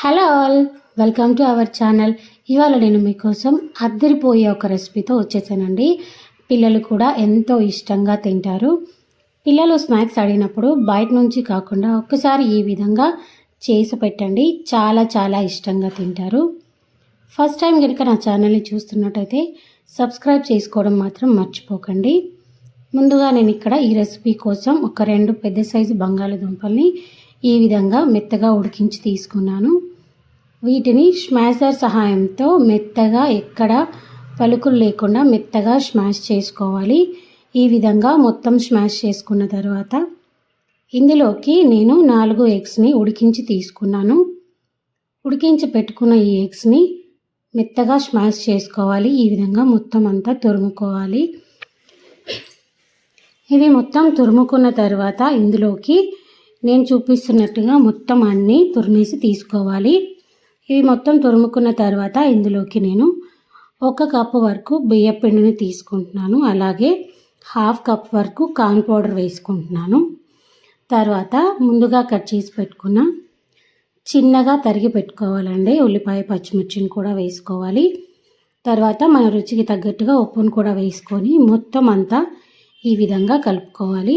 Hello all welcome to our channel. ఇవాళ నేను మీకోసం అద్దరిపోయే ఒక రెసిపీతో వచ్చేసానండి. పిల్లలు కూడా ఎంతో ఇష్టంగా తింటారు. పిల్లలు స్నాక్స్ అడిగినప్పుడు బయట నుంచి కాకుండా ఒక్కసారి ఈ విధంగా చేసి పెట్టండి. చాలా చాలా ఇష్టంగా తింటారు. ఫస్ట్ టైం కనుక నా ఛానల్ని చూస్తున్నట్టయితే సబ్స్క్రైబ్ చేసుకోవడం మాత్రం మర్చిపోకండి. ముందుగా నేను ఇక్కడ ఈ రెసిపీ కోసం ఒక రెండు పెద్ద సైజు బంగాళదుంపల్ని ఈ విధంగా మెత్తగా ఉడికించి తీసుకున్నాను. వీటిని స్మాషర్ సహాయంతో మెత్తగా ఎక్కడ పలుకులు లేకుండా మెత్తగా స్మాష్ చేసుకోవాలి. ఈ విధంగా మొత్తం స్మాష్ చేసుకున్న తర్వాత ఇందులోకి నేను నాలుగు ఎగ్స్ని ఉడికించి తీసుకున్నాను. ఉడికించి పెట్టుకున్న ఈ ఎగ్స్ని మెత్తగా స్మాష్ చేసుకోవాలి. ఈ విధంగా మొత్తం అంతా తురుముకోవాలి. ఇవి మొత్తం తురుముకున్న తర్వాత ఇందులోకి నేను చూపిస్తున్నట్టుగా మొత్తం అన్నీ తురిమేసి తీసుకోవాలి. ఇవి మొత్తం తురుముకున్న తర్వాత ఇందులోకి నేను ఒక కప్ వరకు బియ్యపిండిని తీసుకుంటున్నాను. అలాగే హాఫ్ కప్ వరకు కార్న్ పౌడర్ వేసుకుంటున్నాను. తర్వాత ముందుగా కట్ చేసి పెట్టుకున్న చిన్నగా తరిగి పెట్టుకోవాలండి. ఉల్లిపాయ పచ్చిమిర్చిని కూడా వేసుకోవాలి. తర్వాత మన రుచికి తగ్గట్టుగా ఉప్పును కూడా వేసుకొని మొత్తం అంతా ఈ విధంగా కలుపుకోవాలి.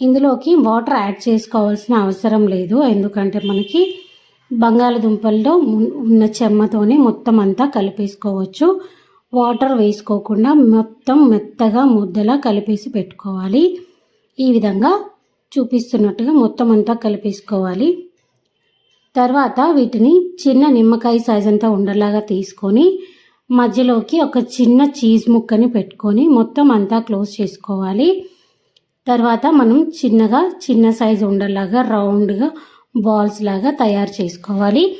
ఇందులోకి వాటర్ యాడ్ చేసుకోవాల్సిన అవసరం లేదు. ఎందుకంటే మనకి బంగాళదుంపల్లో ఉన్న చెమ్మతోనే మొత్తం అంతా కలిపేసుకోవచ్చు. వాటర్ వేసుకోకుండా మొత్తం మెత్తగా ముద్దలా కలిపేసి పెట్టుకోవాలి. ఈ విధంగా చూపిస్తున్నట్టుగా మొత్తం అంతా కలిపేసుకోవాలి. తర్వాత వీటిని చిన్న నిమ్మకాయ సైజ్ అంతా ఉండలాగా తీసుకొని మధ్యలోకి ఒక చిన్న చీజ్ ముక్కని పెట్టుకొని మొత్తం అంతా క్లోజ్ చేసుకోవాలి. తర్వాత మనం చిన్నగా చిన్న సైజు ఉండలాగా రౌండ్గా బాల్స్ లాగా తయారు చేసుకోవాలి.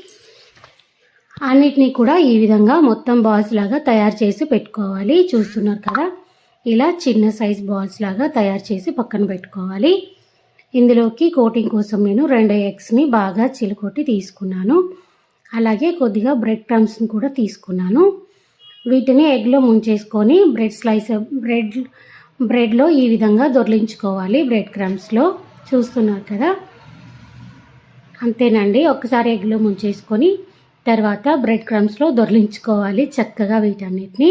అన్నిటినీ కూడా ఈ విధంగా మొత్తం బాల్స్ లాగా తయారు చేసి పెట్టుకోవాలి. చూస్తున్నారు కదా? ఇలా చిన్న సైజ్ బాల్స్ లాగా తయారు చేసి పక్కన పెట్టుకోవాలి. ఇందులోకి కోటింగ్ కోసం నేను రెండు ఎగ్స్ని బాగా చిలుకొట్టి తీసుకున్నాను. అలాగే కొద్దిగా బ్రెడ్ క్రమ్స్ని కూడా తీసుకున్నాను. వీటిని ఎగ్లో ముంచేసుకొని బ్రెడ్ స్లైస్ బ్రెడ్ బ్రెడ్లో ఈ విధంగా దొర్లించుకోవాలి బ్రెడ్ క్రమ్స్లో. చూస్తున్నారు కదా? అంతేనండి. ఒకసారి ఎగ్లో ముంచేసుకొని తర్వాత బ్రెడ్ క్రమ్స్లో దొర్లించుకోవాలి చక్కగా వీటన్నిటిని.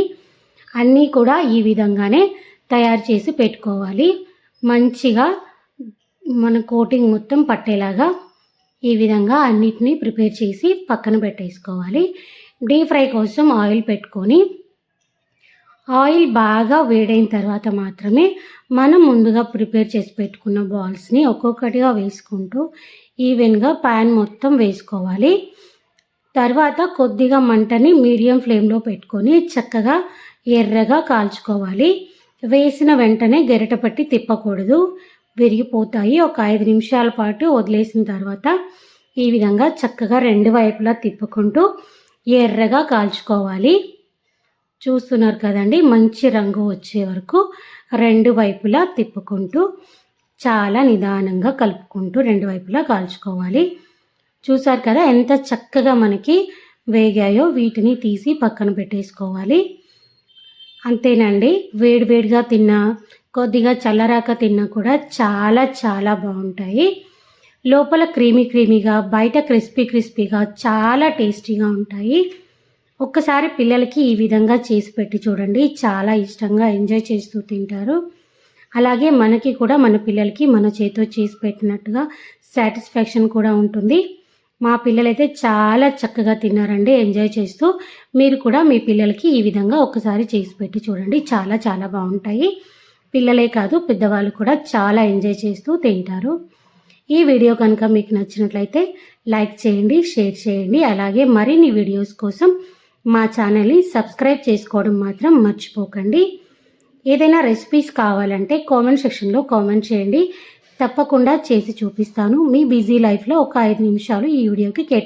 అన్నీ కూడా ఈ విధంగానే తయారు చేసి పెట్టుకోవాలి. మంచిగా మన కోటింగ్ మొత్తం పట్టేలాగా ఈ విధంగా అన్నిటినీ ప్రిపేర్ చేసి పక్కన పెట్టేసుకోవాలి. డీప్ ఫ్రై కోసం ఆయిల్ పెట్టుకొని ఆయిల్ బాగా వేడైన తర్వాత మాత్రమే మనం ముందుగా ప్రిపేర్ చేసి పెట్టుకున్న బాల్స్ని ఒక్కొక్కటిగా వేసుకుంటూ ఈవెన్గా ప్యాన్ మొత్తం వేసుకోవాలి. తర్వాత కొద్దిగా మంటని మీడియం ఫ్లేమ్లో పెట్టుకొని చక్కగా ఎర్రగా కాల్చుకోవాలి. వేసిన వెంటనే గెరట పట్టి తిప్పకూడదు. విరిగిపోతాయి. ఒక ఐదు నిమిషాల పాటు వదిలేసిన తర్వాత ఈ విధంగా చక్కగా రెండు వైపులా తిప్పుకుంటూ ఎర్రగా కాల్చుకోవాలి. చూస్తున్నారు కదండి మంచి రంగు వచ్చే వరకు రెండు వైపులా తిప్పుకుంటూ చాలా నిదానంగా కలుపుకుంటూ రెండు వైపులా కాల్చుకోవాలి. చూసారు కదా ఎంత చక్కగా మనకి వేగాయో వీటిని తీసి పక్కన పెట్టేసుకోవాలి. అంతేనండి వేడివేడిగా తిన్నా కొద్దిగా చల్లరాక తిన్నా కూడా చాలా చాలా బాగుంటాయి. లోపల క్రీమీ క్రీమీగా బయట క్రిస్పీ క్రిస్పీగా చాలా టేస్టీగా ఉంటాయి. ఒక్కసారి పిల్లలకి ఈ విధంగా చేసి పెట్టి చూడండి చాలా ఇష్టంగా ఎంజాయ్ చేస్తూ తింటారు. అలాగే మనకి కూడా మన పిల్లలకి మన చేతితో చేసి పెట్టినట్టుగా సాటిస్ఫాక్షన్ కూడా ఉంటుంది. మా పిల్లలైతే చాలా చక్కగా తిన్నారండి. ఎంజాయ్ చేస్తూ మీరు కూడా మీ పిల్లలకి ఈ విధంగా ఒకసారి చేసి పెట్టి చూడండి. చాలా చాలా బాగుంటాయి. పిల్లలే కాదు పెద్దవాళ్ళు కూడా చాలా ఎంజాయ్ చేస్తూ తింటారు. ఈ వీడియో కనుక మీకు నచ్చినట్లయితే లైక్ చేయండి షేర్ చేయండి. అలాగే మరిన్ని వీడియోస్ కోసం మా ఛానల్ని సబ్స్క్రైబ్ చేసుకోవడం మాత్రం మర్చిపోకండి. ఏదైనా రెసిపీస్ కావాలంటే కామెంట్ సెక్షన్లో కామెంట్ చేయండి. తప్పకుండా చేసి చూపిస్తాను. మీ బిజీ లైఫ్లో ఒక ఐదు నిమిషాలు ఈ వీడియోకి కేటాయి